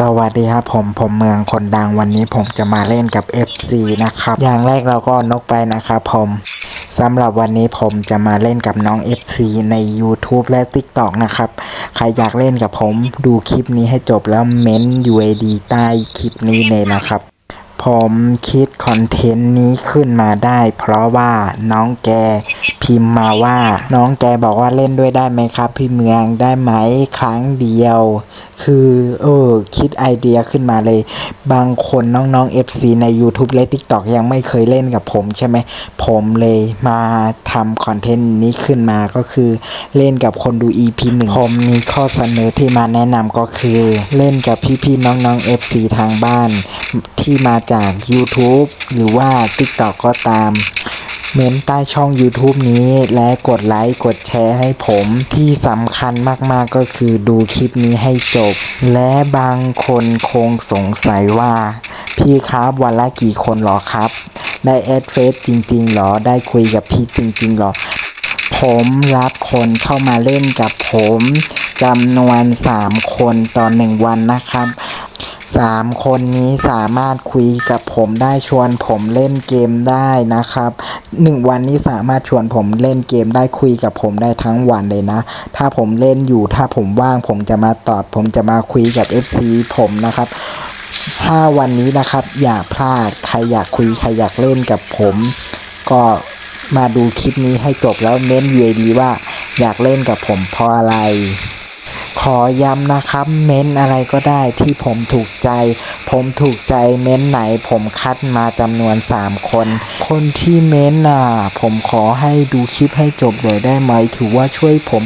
สวัสดีครับผมผมเมืองคนดังวันนี้ผมจะมาเล่นกับ FC นะครับ อย่างแรกเราก็นกไปนะครับผมสำหรับวันนี้ผมจะมาเล่นกับน้อง FC ใน YouTube และ TikTok นะครับ ใครอยากเล่นกับผมดูคลิปนี้ให้จบแล้วเม้น UAD ใต้คลิปนี้เลยนะครับ ผมคิดคอนเทนต์นี้ขึ้นมาได้ เพราะว่าน้องแกพิมพ์มาว่า น้องแกบอกว่าเล่นด้วยได้ไหมครับ พี่เมืองได้ไหมครั้งเดียวคือเออคิดไอเดียขึ้นมาเลย บางคนน้องๆ FC ใน YouTube และ TikTok ยังไม่เคยเล่นกับผมใช่ไหม ผมเลยมาทำคอนเทนต์นี้ขึ้นมาก็คือเล่นกับคนดู EP หนึ่งผมมีข้อเสนอที่มาแนะนำก็คือ เล่นกับพี่ๆ น้องๆ FC ทางบ้าน ที่มาจาก YouTube หรือว่า TikTok ก็ตาม เม้นใต้ช่อง YouTube นี้และกดไลค์กดแชร์ให้ผมที่สำคัญมากๆก็คือดูคลิปนี้ให้จบ และบางคนคงสงสัยว่า พี่ครับวันละกี่คนหรอครับ ได้แอดเฟซจริงๆหรอได้คุยกับพี่จริงๆหรอ ผมรับคนเข้ามาเล่นกับผมจำนวน 3 คนต่อ 1 วันนะครับ 3คนนี้สามารถคุยกับผมได้ชวนผมเล่นเกมได้นะครับ1วันนี้สามารถชวนผมเล่นเกมได้คุยกับผมได้ทั้งวันเลยนะ ถ้าผมเล่นอยู่ถ้าผมว่างผมจะมาตอบ ผมจะมาคุยกับ FC ผมนะครับถ้าวันนี้นะครับอย่าพลาดใครอยากคุยใครอยากเล่นกับผม ก็มาดูคลิปนี้ให้จบแล้วเม้น UAD ว่าอยากเล่นกับผมเพราะอะไร ขอย้ำนะครับเม้นอะไรก็ได้ที่ผมถูกใจ ผมถูกใจเม้นไหนผมคัดมาจำนวน 3 คน คนที่เม้นน่ะผมขอให้ดูคลิปให้จบเลยได้ไหม ถือว่าช่วยผม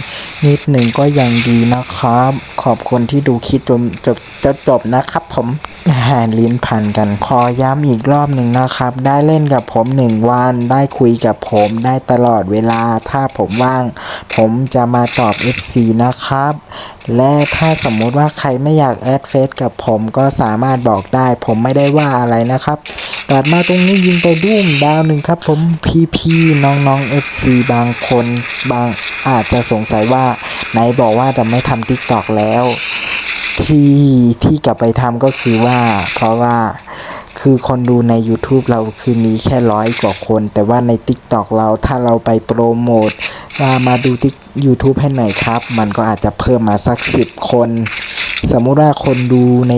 นิดหนึ่งก็ยังดีนะครับ ขอบคุณที่ดูคลิปจนจบจะจบนะครับผม หาลิ้นพันกันขอย้ำอีกรอบหนึ่งนะครับ ได้เล่นกับผมหนึ่งวัน ได้คุยกับผมได้ตลอดเวลา ถ้าผมว่าง ผมจะมาตอบ FC นะครับ และถ้าสมมุติว่าใครไม่อยากแอดเฟซกับผมก็สามารถบอกได้ ผมไม่ได้ว่าอะไรนะครับตัดมาตรงนี้ยิงไปดุ้มดาวหนึ่งครับผมพี่ๆน้องๆ FC บางคนบางอาจจะสงสัยว่าไหนบอกว่าจะไม่ทำ TikTok แล้ว ที่ที่กลับไปทำก็คือว่าเพราะว่าคือคนดูใน YouTube เราคือมีแค่ร้อยกว่าคน แต่ว่าใน TikTok เราถ้าเราไปโปรโมทว่ามาดูที่ YouTube ให้หน่อยครับ มันก็อาจจะเพิ่มมาสัก 10 คน สมมุติว่าคนดูใน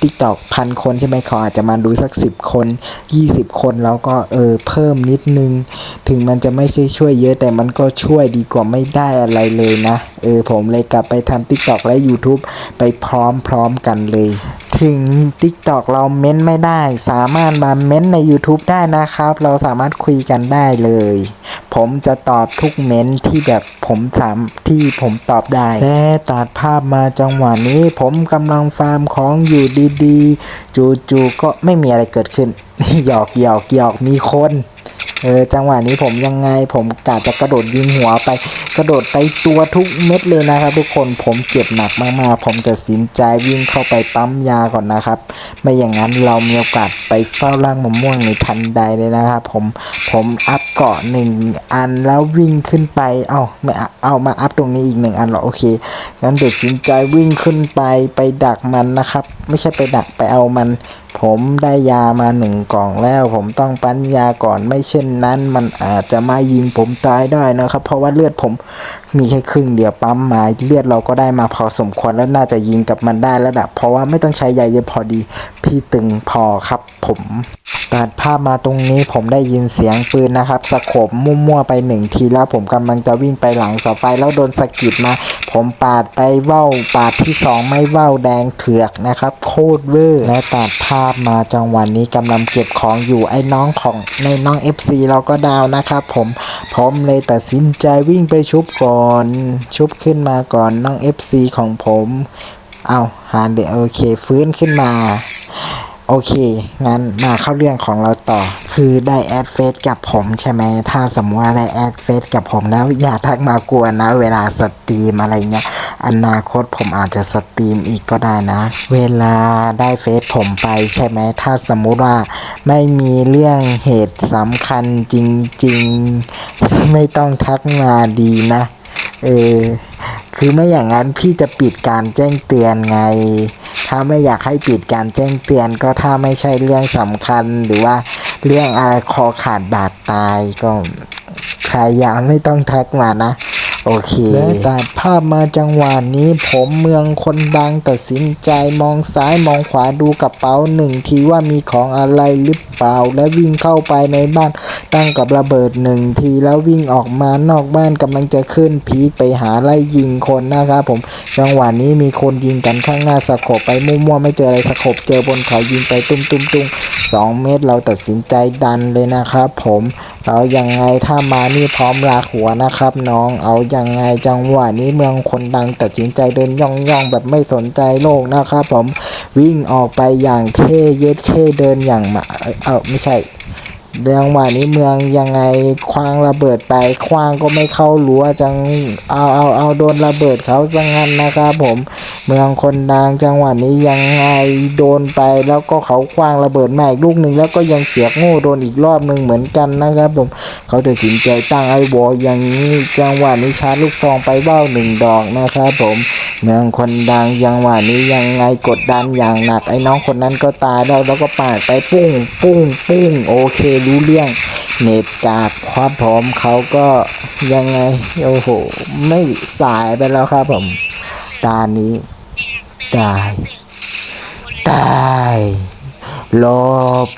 t ิ k t o k พันคนใช่ไหมเขาอาจจะมาดูสัก 10 คน 20 คนแล้วก็เออเพิ่มนิดนึง ถึงมันจะไม่ใช่ช่วยเยอะแต่มันก็ช่วยดีกว่าไม่ได้อะไรเลยนะ เออผมเลยกลับไปทำ t ิ k t o k และ YouTube ไปพร้อมๆกันเลย ถึง TikTok เราเม้นไม่ได้ สามารถมาเม้นใน YouTube ได้นะครับ เราสามารถคุยกันได้เลย ผมจะตอบทุกเม้นที่แบบผมสามที่ผมตอบได้และตัดภาพมาจังหวะนี้ ผมกำลังฟาร์มของอยู่ดีๆ จู่ๆก็ไม่มีอะไรเกิดขึ้นหยอกหยอกหยอกมีคน เออจังหวะนี้ผมยังไงผมกะจะกระโดดยิงหัวไป กระโดดไปตัวทุกเม็ดเลยนะครับ ทุกคนผมเจ็บหนักมากๆ ผมจะสินใจวิ่งเข้าไปปั๊มยาก่อนนะครับ ไม่อย่างนั้นเรามีโอกาสไปเฝ้าร่างมะม่วงในทันใดเลยนะครับผมผมอัพเกาะหนึ่งอันแล้ววิ่งขึ้นไป เอาไม่เอาเอามาอัพตรงนี้อีกหนึ่งอันหรอโอเคงั้นเดี๋ยวสินใจวิ่งขึ้นไปไปดักมันนะครับ ไม่ใช่ไปดักไปเอามัน ผมได้ยามาหนึ่งกล่องแล้ว ผมต้องปั้นยาก่อนไม่เช่นนั้น มันอาจจะมายิงผมตายได้นะครับ เพราะว่าเลือดผมมีแค่ครึ่งเดียวปั๊มมาเลือดเราก็ได้มาพอสมควรแล้วน่าจะยิงกับมันได้แล้วนะเพราะว่าไม่ต้องใช้ยาเยอะพอดี พี่ตึงพอครับ ผมตัดภาพมาตรงนี้ผมได้ยินเสียงปืนนะครับสะขบมั่วๆไปหนึ่งทีแล้วผมกำลังจะวิ่งไปหลังเสาไฟแล้วโดนสะกิดมา ผมปาดไปเว้าปาดที่สองไม่เว้าแดงเถือกนะครับ โคตรเวอร์และตัดภาพมาจังหวะนนี้กำลังเก็บของอยู่ไอ้น้องของในน้อง FC เราก็ดาวนะครับผมผมเลยตัดสินใจวิ่งไปชุบก่อน ชุบขึ้นมาก่อนน้อง FC ของผม เอาหาเดี๋ยวโอเค ฟื้นขึ้นมา โอเค งั้นมาเข้าเรื่องของเราต่อ คือได้แอดเฟซกับผมใช่ไหม ถ้าสมมติว่าได้แอดเฟซกับผมแล้วอย่าทักมากวนนะ เวลาสตรีมอะไรเงี้ย อนาคตผมอาจจะสตรีมอีกก็ได้นะ เวลาได้เฟซผมไปใช่ไหม ถ้าสมมุติว่าไม่มีเรื่องเหตุสำคัญจริง ๆ ไม่ต้องทักมาดีนะ เออ คือไม่อย่างนั้นพี่จะปิดการแจ้งเตือนไง ถ้าไม่อยากให้ปิดการแจ้งเตือนก็ถ้าไม่ใช่เรื่องสำคัญหรือว่าเรื่องอะไรคอขาดบาดตายก็พยายามไม่ต้องทักมานะ โอเคและตัดภาพมาจังหวะนี้ ผมเมืองคนดังตัดสินใจมองซ้ายมองขวาดูกระเป๋าหนึ่งทีว่ามีของอะไรหรือเปล่า และวิ่งเข้าไปในบ้าน ตั้งกับระเบิดหนึ่งทีแล้ววิ่งออกมานอกบ้านกำลังจะขึ้นพีคไปหาไล่ยิงคนนะครับผมจังหวะนี้มีคนยิงกันข้างหน้าสะโขบไปมั่วๆไม่เจออะไรสะโขบเจอบนเขายิงไปตุ้มตุ้มตุ้มสองเมตรเราตัดสินใจดันเลยนะครับผมเรายังไงถ้ามานี่พร้อมลากหัวนะครับ น้องเอายังไงจังหวะนี้เมืองคนดังตัดสินใจเดินย่องย่องๆแบบไม่สนใจโลกนะครับผมวิ่งออกไปอย่างเท่เย็ดเท่เดินอย่างมาเอ้ยเอ้าไม่ใช่ เรื่องว่านี้เมืองยังไงควางระเบิดไปควางก็ไม่เข้ารั้วจังเอาเอาเอาโดนระเบิดเขาซะงั้นนะครับผม เมืองคนดังจังหวะนี้ยังไงโดนไปแล้วก็เขาคว้างระเบิดมาอีกลูกหนึ่งแล้วก็ยังเสียกโง่โดนอีกรอบหนึ่งเหมือนกันนะครับผมเขาตัดสินใจตั้งไอ้วอลอย่างนี้จังหวะนี้ชาร์จลูกซองไปเบ้าหนึ่งดอกนะครับผมเมืองคนดังจังหวะนี้ยังไงกดดันอย่างหนักไอ้น้องคนนั้นก็ตายแล้วแล้วก็ปาดไปปุ้ง ปุ้ง ปุ้งโอเครู้เรื่องเน็ตกากความพร้อมเขาก็ยังไงโอ้โหไม่สายไปแล้วครับผมตานี้ ตายตายลบ